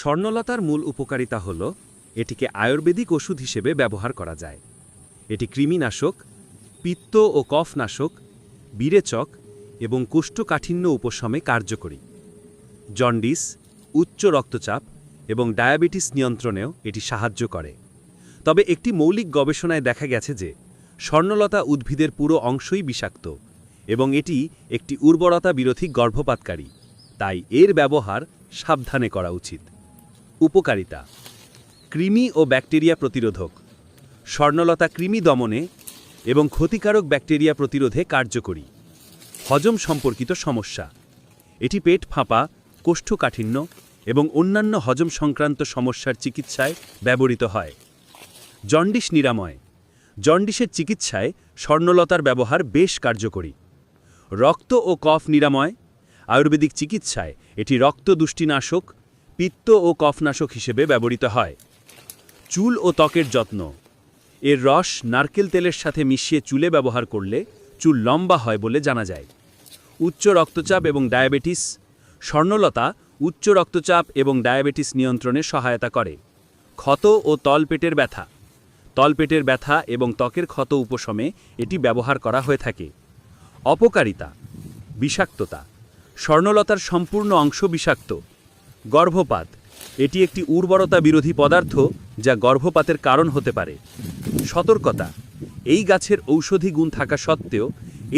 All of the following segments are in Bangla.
স্বর্ণলতার মূল উপকারিতা হল, এটিকে আয়ুর্বেদিক ওষুধ হিসেবে ব্যবহার করা যায়। এটি কৃমিনাশক, পিত্ত ও কফনাশক বিরেচক এবং কোষ্ঠকাঠিন্য উপশমে কার্যকরী। জন্ডিস, উচ্চ রক্তচাপ এবং ডায়াবেটিস নিয়ন্ত্রণেও এটি সাহায্য করে। তবে একটি মৌলিক গবেষণায় দেখা গেছে যে, স্বর্ণলতা উদ্ভিদের পুরো অংশই বিষাক্ত এবং এটি একটি উর্বরতা বিরোধী গর্ভপাতকারী, তাই এর ব্যবহার সাবধানে করা উচিত। উপকারিতা। কৃমি ও ব্যাকটেরিয়া প্রতিরোধক। স্বর্ণলতা কৃমি দমনে এবং ক্ষতিকারক ব্যাকটেরিয়া প্রতিরোধে কার্যকরী। হজম সম্পর্কিত সমস্যা। এটি পেট ফাঁপা, কোষ্ঠকাঠিন্য এবং অন্যান্য হজম সংক্রান্ত সমস্যার চিকিৎসায় ব্যবহৃত হয়। জন্ডিস নিরাময়। জন্ডিসের চিকিৎসায় স্বর্ণলতার ব্যবহার বেশ কার্যকরী। রক্ত ও কফ নিরাময়। আয়ুর্বেদিক চিকিৎসায় এটি রক্ত দুষ্টিনাশক পিত্ত ও কফনাশক হিসেবে ব্যবহৃত হয়। চুল ও ত্বকের যত্ন। এর রস নারকেল তেলের সাথে মিশিয়ে চুলে ব্যবহার করলে চুল লম্বা হয় বলে জানা যায়। উচ্চ রক্তচাপ এবং ডায়াবেটিস, স্বর্ণলতা উচ্চ রক্তচাপ এবং ডায়াবেটিস নিয়ন্ত্রণে সহায়তা করে। ক্ষত ও তলপেটের ব্যথা। তলপেটের ব্যথা এবং ত্বকের ক্ষত উপশমে এটি ব্যবহার করা হয়ে থাকে। অপকারিতা, বিষাক্ততা, স্বর্ণলতার সম্পূর্ণ অংশ বিষাক্ত। গর্ভপাত। এটি একটি উর্বরতা বিরোধী পদার্থ যা গর্ভপাতের কারণ হতে পারে। সতর্কতা। এই গাছের ঔষধি গুণ থাকা সত্ত্বেও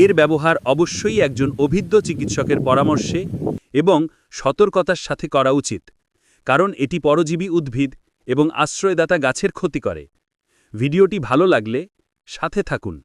এর ব্যবহার অবশ্যই একজন অভিজ্ঞ চিকিৎসকের পরামর্শে এবং সতর্কতার সাথে করা উচিত, কারণ এটি পরজীবী উদ্ভিদ এবং আশ্রয়দাতা গাছের ক্ষতি করে। ভিডিওটি ভালো লাগলে সাথে থাকুন।